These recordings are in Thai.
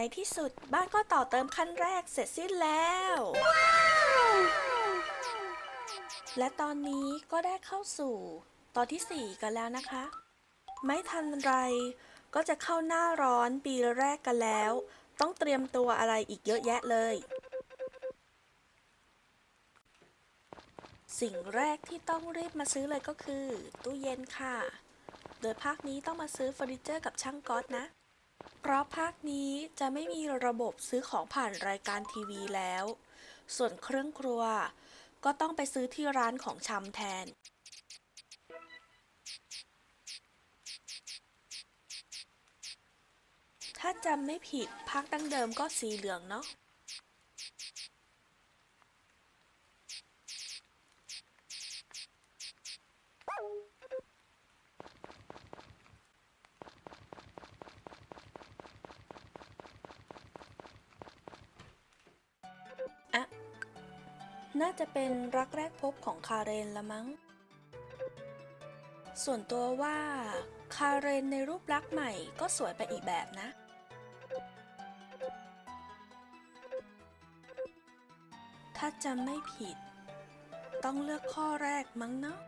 ในที่สุดบ้านก็ต่อเติมขั้นแรกเสร็จสิ้นแล้ว และตอนนี้ก็ได้เข้าสู่ ตอนที่ 4 กันแล้วนะคะ ไม่ทันไร ก็จะเข้าหน้าร้อนปีแรกกันแล้ว ต้องเตรียมตัวอะไรอีกเยอะแยะเลย สิ่งแรกที่ต้องรีบมาซื้อเลยก็คือ ตู้เย็นค่ะ โดยภาคนี้ต้องมาซื้อเฟอร์นิเจอร์กับช่างก๊อตนะเพราะภาคนี้จะไม่มีระบบซื้อของผ่านรายการทีวีแล้ว ส่วนเครื่องครัว ก็ต้องไปซื้อที่ร้านของชำแทน ถ้าจำไม่ผิดภาคดั้งเดิมก็สีเหลืองเนาะ น่าจะเป็นรักแรกพบของคาเรนละมั้ง ส่วนตัวว่า คาเรนในรูปลักษ์ใหม่ก็สวยไปอีกแบบนะ ถ้าจำไม่ผิด ต้องเลือกข้อแรกมั้งเนาะ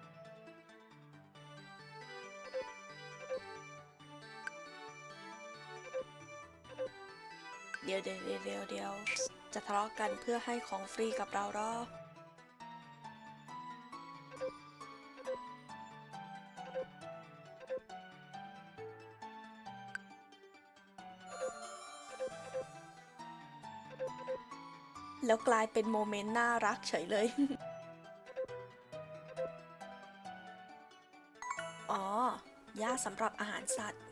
เดี๋ยวเดี๋ยวเดี๋ยวเดี๋ยวเดี๋ยวจะทะเลาะกันเพื่อให้ของฟรีกับเราหรอ แล้วกลายเป็นโมเมนต์น่ารักเฉยเลย อ๋อ หญ้าสำหรับอาหารสัตว์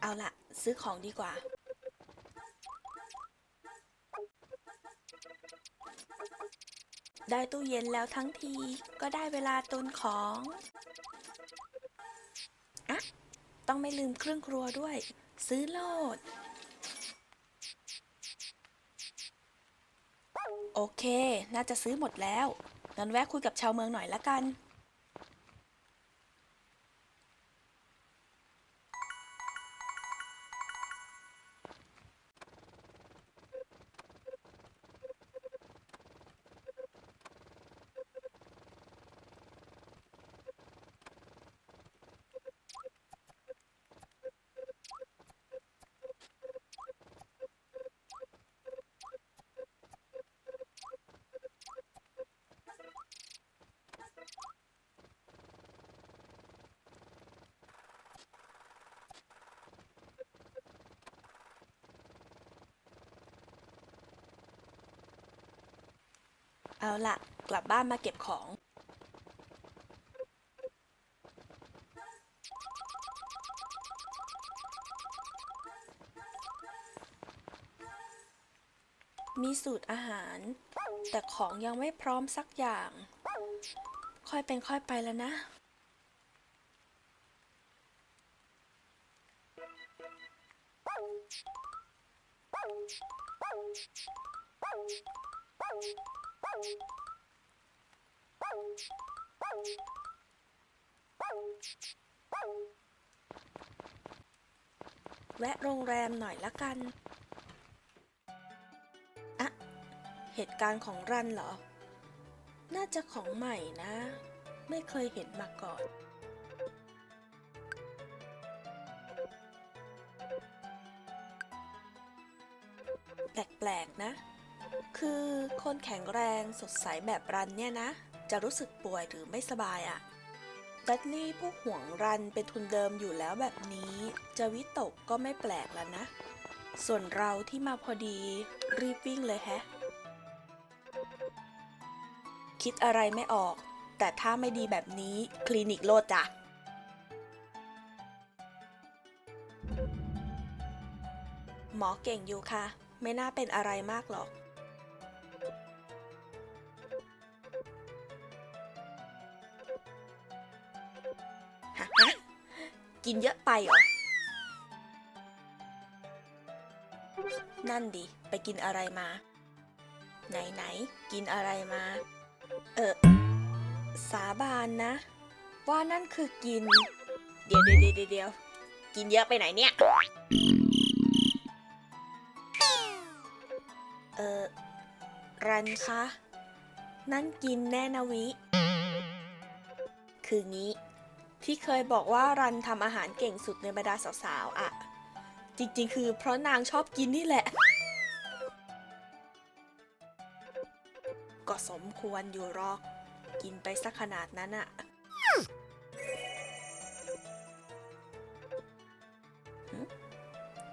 เอาละซื้อของดีกว่า ได้ตู้เย็นแล้วทั้งทีก็ได้เวลาตุนของอะต้องไม่ลืมเครื่องครัวด้วย ซื้อโลด โอเค น่าจะซื้อหมดแล้ว งั้นแวะคุยกับชาวเมืองหน่อยละกัน เอาละกลับบ้านมาเก็บของ มีสูตรอาหาร แต่ของยังไม่พร้อมสักอย่าง ค่อยเป็นค่อยไปแล้วนะ แวะโรงแรมหน่อยละกัน อะเหตุการณ์ของรันเหรอ น่าจะของใหม่นะ ไม่เคยเห็นมาก่อน แปลกๆนะ คือคนแข็งแรงสดใสแบบรันเนี่ยนะ จะรู้สึกป่วยหรือไม่สบายอะ่ะดัตนี่ผู้ห่วงรันเป็นทุนเดิมอยู่แล้วแบบนี้ จะวิตกก็ไม่แปลกแล้วนะ ส่วนเราที่มาพอดีรีบวิ่งเลยแฮะ คิดอะไรไม่ออก แต่ถ้าไม่ดีแบบนี้คลินิกโลดจ้ะหมอเก่งอยู่ค่ะ ไม่น่าเป็นอะไรมากหรอก กินเยอะไปเหรอ นั่นดิ ไปกินอะไรมา ไหนไหน กินอะไรมา เออ สาบานนะ ว่านั่นคือกิน เดี๋ยวเดี๋ยวเดี๋ยวเดี๋ยวกินเยอะไปไหนเนี่ย เออ รันคะ นั่นกินแน่นะวิ คืองี้ ที่เคยบอกว่ารันทำอาหารเก่งสุดในบรรดาสาวๆอะจริงๆ คือเพราะนางชอบกินนี่แหละ ก็สมควรอยู่หรอก กินไปสักขนาดนั้นอะ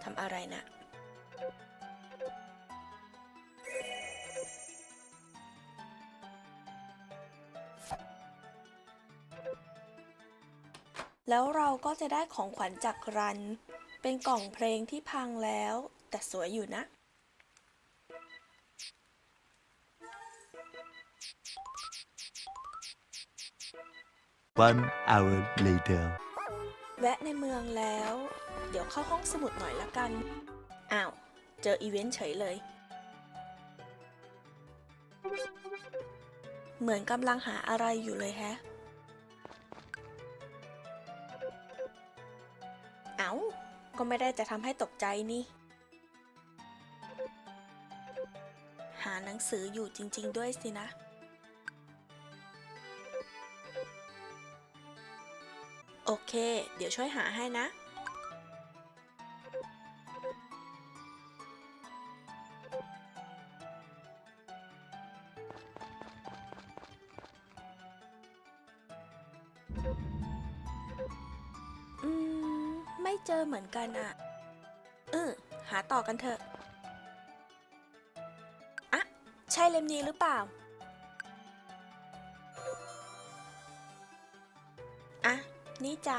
ทำอะไรนะ แล้วเราก็จะได้ของขวัญจากรัน เป็นกล่องเพลงที่พังแล้ว แต่สวยอยู่นะ One hour later. แวะในเมืองแล้ว เดี๋ยวเข้าห้องสมุดหน่อยละกัน อ้าว เจออีเวนต์เฉยเลย เหมือนกำลังหาอะไรอยู่เลยแฮะ ก็ไม่ได้จะทำให้ตกใจนี่ หาหนังสืออยู่จริง ๆ ด้วยสินะ โอเค เดี๋ยวช่วยหาให้นะ เจอเหมือนกันอะเออหาต่อกันเถอะ อะ ใช่เล่มนี้หรือเปล่า อะ นี่จ้ะ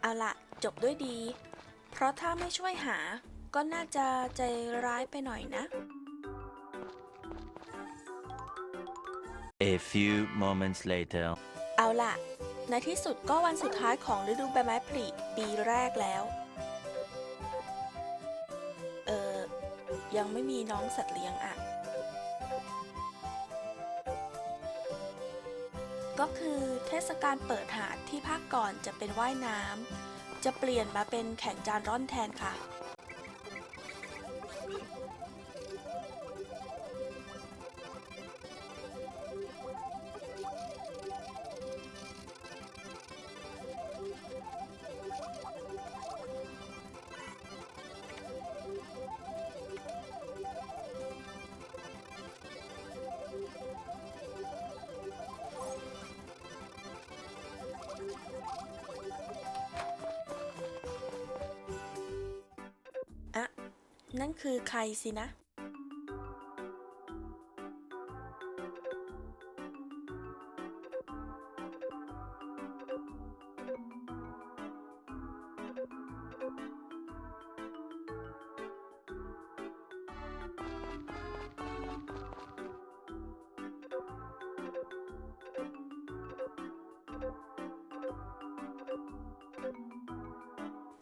เอาละจบด้วยดี เพราะถ้าไม่ช่วยหา ก็น่าจะใจร้ายไปหน่อยนะ A few moments later. เอาล่ะ ในที่สุดก็วันสุดท้ายของฤดูใบไม้ผลิปีแรกแล้ว เออยังไม่มีน้องสัตว์เลี้ยงอะก็คือเทศกาลเปิดหาดที่ภาคก่อนจะเป็นว่ายน้ำ จะเปลี่ยนมาเป็นแข่งจานร่อนแทนค่ะอะ นั่นคือใครสินะ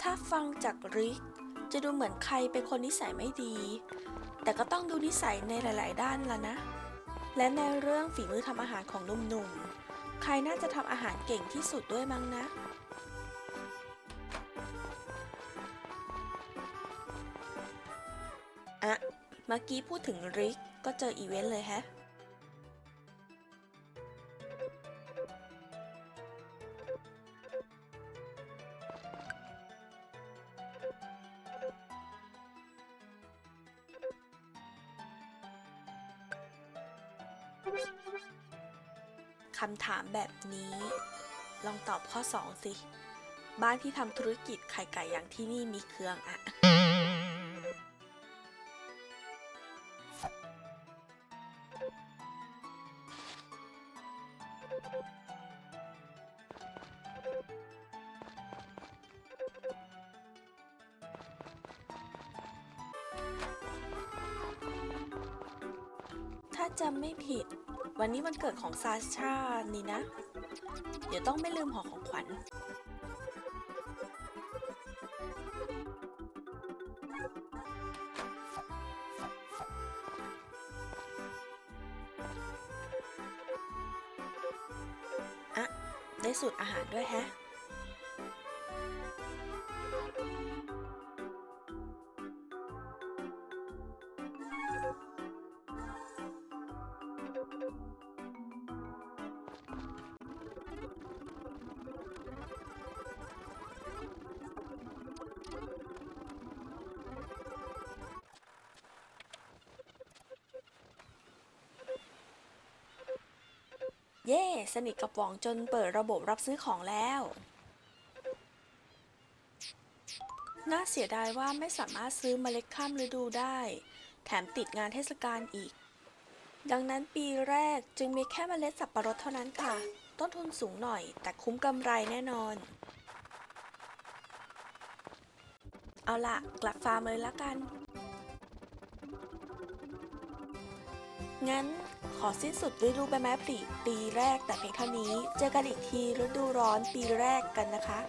ถ้าฟังจากริก จะดูเหมือนใครเป็นคนนิสัยไม่ดี แต่ก็ต้องดูนิสัยในหลาย ๆ ด้านละนะ และในเรื่องฝีมือทำอาหารของหนุ่มๆ ใครน่าจะทำอาหารเก่งที่สุดด้วยมั้งนะอะเมื่อกี้พูดถึงริกก็เจออีเวนต์เลยแฮะำถามแบบนี้ ลองตอบข้อ 2 สิ บ้านที่ทำธุรกิจไข่ไก่อย่างที่นี่มีเครื่องอะาาจำไม่ผิด วันนี้วันเกิดของซาชานี่นะ เดี๋ยวต้องไม่ลืมห่อของขวัญ อะ ได้สูตรอาหารด้วยแฮะ เย่สนิทกับหว่องจนเปิดระบบรับซื้อของแล้ว น่าเสียดายว่าไม่สามารถซื้อเมล็ดข้ามฤดูได้ แถมติดงานเทศกาลอีก ดังนั้นปีแรกจึงมีแค่เมล็ดสับปะรดเท่านั้นค่ะ ต้นทุนสูงหน่อย แต่คุ้มกำไรแน่นอน เอาละกลับฟาร์มเลยละกัน งั้นขอสิ้นสุดฤดูใบไม้ผลิปีแรกแต่เพียงเท่านี้ เจอกันอีกทีฤดูร้อนปีแรกกันนะคะ